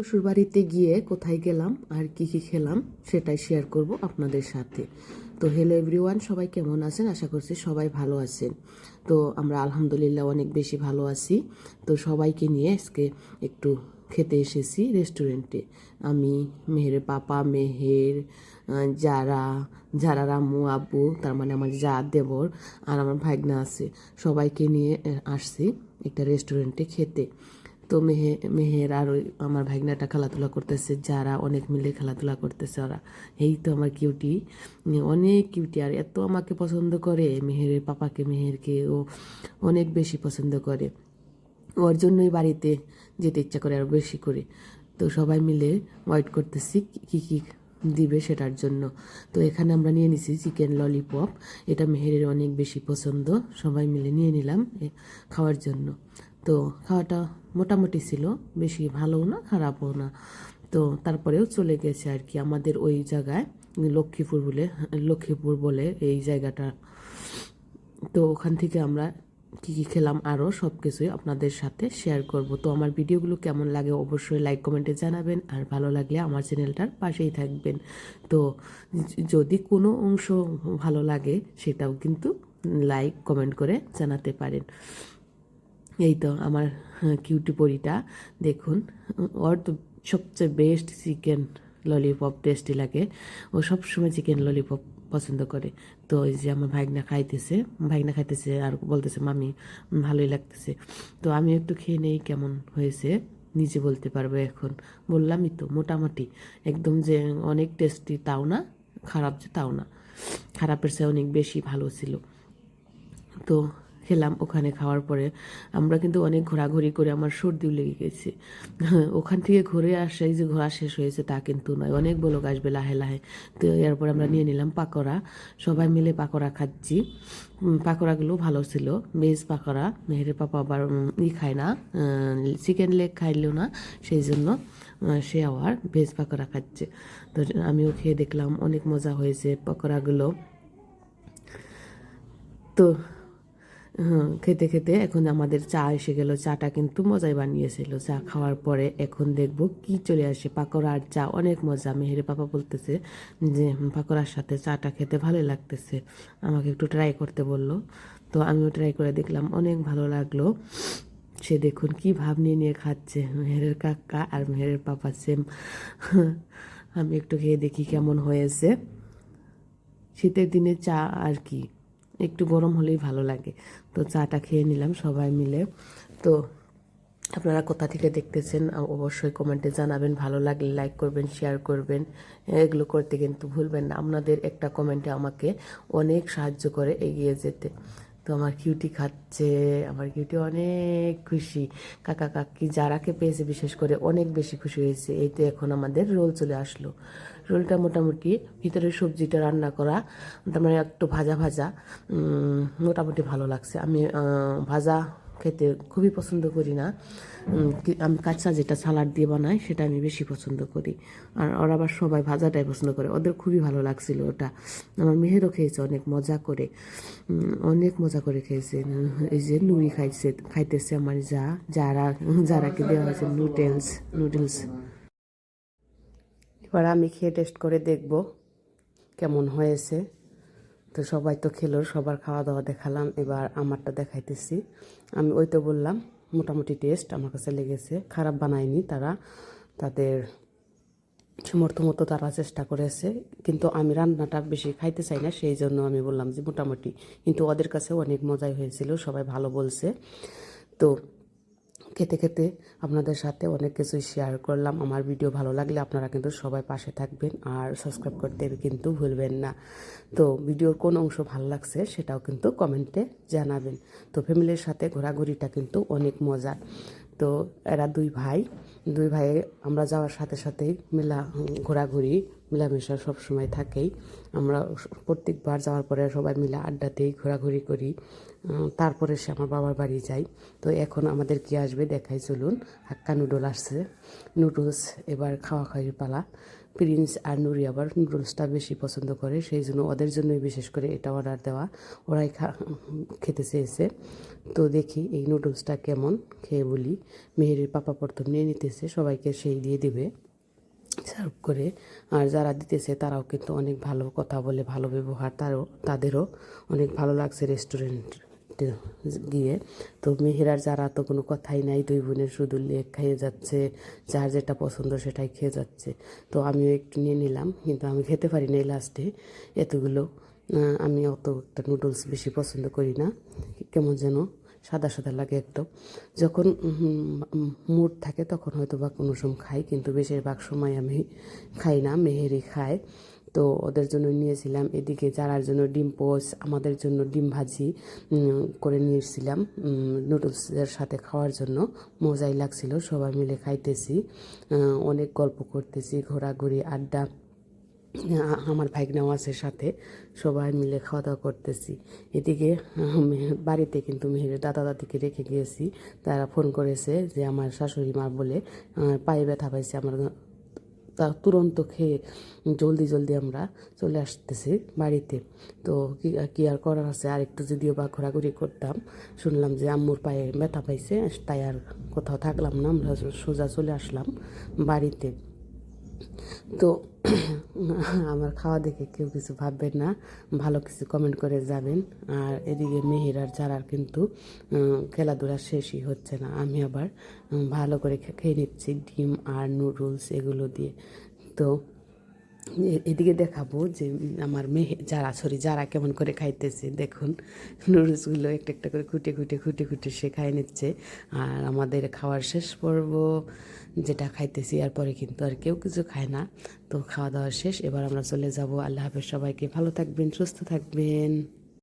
শ্বশুর বাড়িতে গিয়ে কোথায় গেলাম আর কি কি খেলাম সেটাই শেয়ার করব আপনাদের সাথে। তো হ্যালো এভরিওয়ান সবাই কেমন আছেন? আশা করছি সবাই ভালো আছেন। তো আমরা আলহামদুলিল্লাহ অনেক বেশি ভালো আছি। তো সবাইকে নিয়ে আজকে একটু খেতে এসেছি রেস্টুরেন্টে আমি, মেহের পাপা, মেহের যারা যারা রাম্মু আব্বু, তার মানে আমার যা দেবর আর আমার ভাগনা আছে, সবাইকে নিয়ে আসছি একটা রেস্টুরেন্টে খেতে। তো মেহে, মেহের আর ওই আমার ভাগনাটা খেলাধুলা করতেছে, যারা অনেক মিলে খেলাধুলা করতেছে ওরা। এই তো আমার কিউটি অনেক কিউটি আর এত আমাকে পছন্দ করে। মেহেরের পাপাকে, মেহেরকে ও অনেক বেশি পছন্দ করে। ওর জন্যই বাড়িতে যেতে ইচ্ছা করে আরও বেশি করে। তো সবাই মিলে ওয়েট করতেছি কি কি দিবে সেটার জন্য। তো এখানে আমরা নিয়ে নিছি চিকেন ললিপপ এটা মেহেরের অনেক বেশি পছন্দ। সবাই মিলে নিয়ে নিলাম খাওয়ার জন্য। তো খাওয়াটা মোটামুটি ছিল, বেশি ভালোও না, খারাপও না। তো তারপরেও চলে গেছে আর কি আমাদের ওই জায়গায়, লক্ষ্মীপুর বলে লক্ষ্মীপুর বলে এই জায়গাটা। তো ওখান থেকে আমরা কী কী খেলাম আরও সব কিছুই আপনাদের সাথে শেয়ার করব। তো আমার ভিডিওগুলো কেমন লাগে অবশ্যই লাইক কমেন্টে জানাবেন, আর ভালো লাগলে আমার চ্যানেলটার পাশেই থাকবেন। তো যদি কোনো অংশ ভালো লাগে সেটাও কিন্তু লাইক কমেন্ট করে জানাতে পারেন। এই তো আমার হ্যাঁ, কিউটি পরিটা দেখুন। ওর তো সবচেয়ে বেস্ট চিকেন ললিপপ টেস্টি লাগে। ও সবসময় চিকেন ললিপপ পছন্দ করে। তো এই যে আমার ভাগনা খাইতেছে ভাগনা খাইতেছে আর বলতেছে মামি ভালোই লাগতেছে। তো আমি একটু খেয়ে নেই কেমন হয়েছে নিজে বলতে পারব এখন। বললামই তো মোটামুটি। একদম যে অনেক টেস্টি তাও না খারাপ যে তাও না। খারাপের চেয়ে অনেক বেশি ভালো ছিল। তো খেলাম ওখানে খাওয়ার পরে। আমরা কিন্তু অনেক ঘোরাঘুরি করে আমার সর্দিও লেগে গেছে। ওখান থেকে ঘুরে আসে যে ঘোরা শেষ হয়েছে তা কিন্তু নয়। অনেক বলক আসবে লাহে লাহে। তো এরপর আমরা নিয়ে নিলাম পাকোড়া। সবাই মিলে পাকোড়া খাচ্ছি। পাকোড়াগুলো ভালো ছিল। ভেজ পাকোড়া। মেহেরের পাপা আবার ই খায় না চিকেন লেগ খাইলেও না, সেই জন্য সে আবার ভেজ পাকোড়া খাচ্ছে। তো আমিও খেয়ে দেখলাম, অনেক মজা হয়েছে পাকোড়াগুলো। তো হ্যাঁ, খেতে খেতে এখন আমাদের চা এসে গেল। চাটা কিন্তু মজাই বানিয়েছিল। চা খাওয়ার পরে এখন দেখব কি চলে আসে। পাকোড়া আর চা অনেক মজা। মেহেরে পাপা বলতেছে যে পাকোড়ার সাথে চাটা খেতে ভালো লাগতেছে। আমাকে একটু ট্রাই করতে বলল। তো আমিও ট্রাই করে দেখলাম। অনেক ভালো লাগল। সে দেখুন কি ভাব নিয়ে নিয়ে খাচ্ছে। মেহেরের কাকা আর মেহেরের পাপা সেম আমি একটু খেয়ে দেখি কেমন হয়েছে। শীতের দিনে চা আর কি? একটু গরম হলেই ভালো লাগে। তো চাটা খেয়ে নিলাম সবাই মিলে। তো আপনারা কোথা থেকে দেখতেছেন অবশ্যই কমেন্টে জানাবেন। ভালো লাগলে লাইক করবেন শেয়ার করবেন। এগুলো করতে কিন্তু ভুলবেন না। আপনাদের একটা কমেন্টে আমাকে অনেক সাহায্য করে এগিয়ে যেতে। তো আমার কিউটি খাচ্ছে, আমার কিউটি অনেক খুশি। কাকা কাকি যারাকে পেয়েছে, বিশেষ করে অনেক বেশি খুশি হয়েছে। এই তো এখন আমাদের রোল চলে আসলো। রোলটা মোটামুটি ভিতরের সবজিটা রান্না করা, তার মানে একটু ভাজা ভাজা মোটামুটি ভালো লাগছে। আমি ভাজা খেতে খুবই পছন্দ করি না। আমি কাঁচা যেটা সালাড দিয়ে বানাই সেটা আমি বেশি পছন্দ করি। আর ওরা আবার সবাই ভাজাটাই পছন্দ করে। ওদের খুবই ভালো লাগছিল ওটা। আমার মেহেরও খেয়েছে অনেক মজা করে। অনেক মজা করে খেয়েছে। এই যে নুড়ি খাইছে, খাইতেছে আমার যা, যারা, যারাকে দেওয়া হয়েছে, নুডলস নুডলস। এবার আমি খেয়ে টেস্ট করে দেখব কেমন হয়েছে। তো সবাই তো খেলো সবার খাওয়া দাওয়া দেখালাম, এবার আমারটা দেখাইতেছি। আমি ওই তো বললাম, মোটামুটি টেস্ট আমার কাছে লেগেছে, খারাপ বানায়নি তারা, তাদের সামর্থ্য মতো তারা চেষ্টা করেছে, কিন্তু আমি রান্নাটা বেশি খাইতে চাই না, সেই জন্য আমি বললাম যে মোটামুটি, কিন্তু ওদের কাছে অনেক মজাই হয়েছিল, সবাই ভালো বলছে। তো খেতে খেতে আপনাদের সাথে অনেক কিছুই শেয়ার করলাম। আমার ভিডিও ভালো লাগলে আপনারা কিন্তু সবাই পাশে থাকবেন আর সাবস্ক্রাইব করতে কিন্তু ভুলবেন না। তো ভিডিওর কোন অংশ ভালো লাগছে সেটাও কিন্তু কমেন্টে জানাবেন। তো ফ্যামিলির সাথে ঘোরাঘুরিটা কিন্তু অনেক মজার। তো এরা দুই ভাই। দুই ভাই আমরা যাওয়ার সাথে সাথেই মেলা ঘোরাঘুরি, মেলামেশা সব সময় থাকেই। আমরা প্রত্যেকবার যাওয়ার পরে সবাই মিলে আড্ডাতেই ঘোরাঘুরি করি। তারপরে সে আমার বাবার বাড়ি যাই তো এখন আমাদের কি আসবে দেখাই চলুন। হাক্কা নুডল আসছে। নুডলস এবার খাওয়া খাওয়ির পালা। প্রিন্স আর নুরি আবার নুডলসটা বেশি পছন্দ করে, সেই জন্য ওদের জন্যই বিশেষ করে এটা অর্ডার দেওয়া। ওরাই খেতে চেয়েছে তো দেখি এই নুডলসটা কেমন, খেয়ে বলি। মেহেরের পাপা প্রথম নিয়ে নিতেছে, সবাইকে সেই দিয়ে দিবে। সার্ভ করে। আর যারা দিতেছে তারাও কিন্তু অনেক ভালো কথা বলে, ভালো ব্যবহার, তারও, তাদেরও অনেক ভালো লাগছে রেস্টুরেন্টে গিয়ে। তো মেহেরার যারা তো কোনো কথাই নাই, দুই বোনের শুধু লেগ খেয়ে যাচ্ছে, যার যেটা পছন্দ সেটাই খেয়ে যাচ্ছে। তো আমিও একটু নিয়ে নিলাম, কিন্তু আমি খেতে পারি নাই লাস্টে। এতগুলো আমি অত একটা নুডলস বেশি পছন্দ করি না। কেমন যেন সাদা সাদা লাগে একদম। যখন মুড থাকে তখন হয়তো বা কোনো সময় খাই, কিন্তু বেশিরভাগ সময় আমি খাই না মেহেরি খাই তো ওদের জন্য নিয়েছিলাম। এদিকে যারার জন্য ডিম পোস, আমাদের জন্য ডিম ভাজি করে নিয়েছিলাম। নুডলসের সাথে খাওয়ার জন্য মজাই লাগছিল, সবাই মিলে খাইতেছি। অনেক গল্প করতেছি, ঘোরাঘুরি, আড্ডা। আমার ভাইগনাও আছে সাথে, সবাই মিলে খাওয়া দাওয়া করতেছি। এদিকে বাড়িতে কিন্তু মেহের দাদা দাদিকে রেখে গিয়েছি। তারা ফোন করেছে যে, আমার শাশুড়ি মা বলে পায়ে ব্যথা পাইছে, আমার তা তুরন্ত খেয়ে জলদি জলদি আমরা চলে আসতেছি বাড়িতে। তো কি কি আর করার আছে? আর একটু যদিও বা ঘোরাঘুরি করতাম, শুনলাম যে আম্মুর পায়ে ব্যথা পাইছে, তাই আর কোথাও থাকলাম না, আমরা সোজা চলে আসলাম বাড়িতে। তো আমার খাওয়া দেখে কেউ কিছু ভাববেন না, ভালো কিছু কমেন্ট করে যাবেন আর এদিকে মেহের আর যারার কিন্তু খেলাধুলা শেষই হচ্ছে না। আমি আবার ভালো করে খেয়ে নিচ্ছি ডিম আর নুডলস এগুলো দিয়ে। তো এদিকে দেখাবো যে আমার মেয়ে যারা সরি যারা কেমন করে খাইতেছে, দেখুন, নুডলসগুলো একটা একটা করে খুঁটে খুঁটে খুঁটে খুঁটে সে খাই নিচ্ছে। আর আমাদের খাওয়ার শেষ পর্ব যেটা খাইতেছি এরপরে কিন্তু আর কেউ কিছু খায় না। তো খাওয়া দাওয়া শেষ, এবার আমরা চলে যাব। আল্লাহ হাফেজ সবাইকে। ভালো থাকবেন, সুস্থ থাকবেন।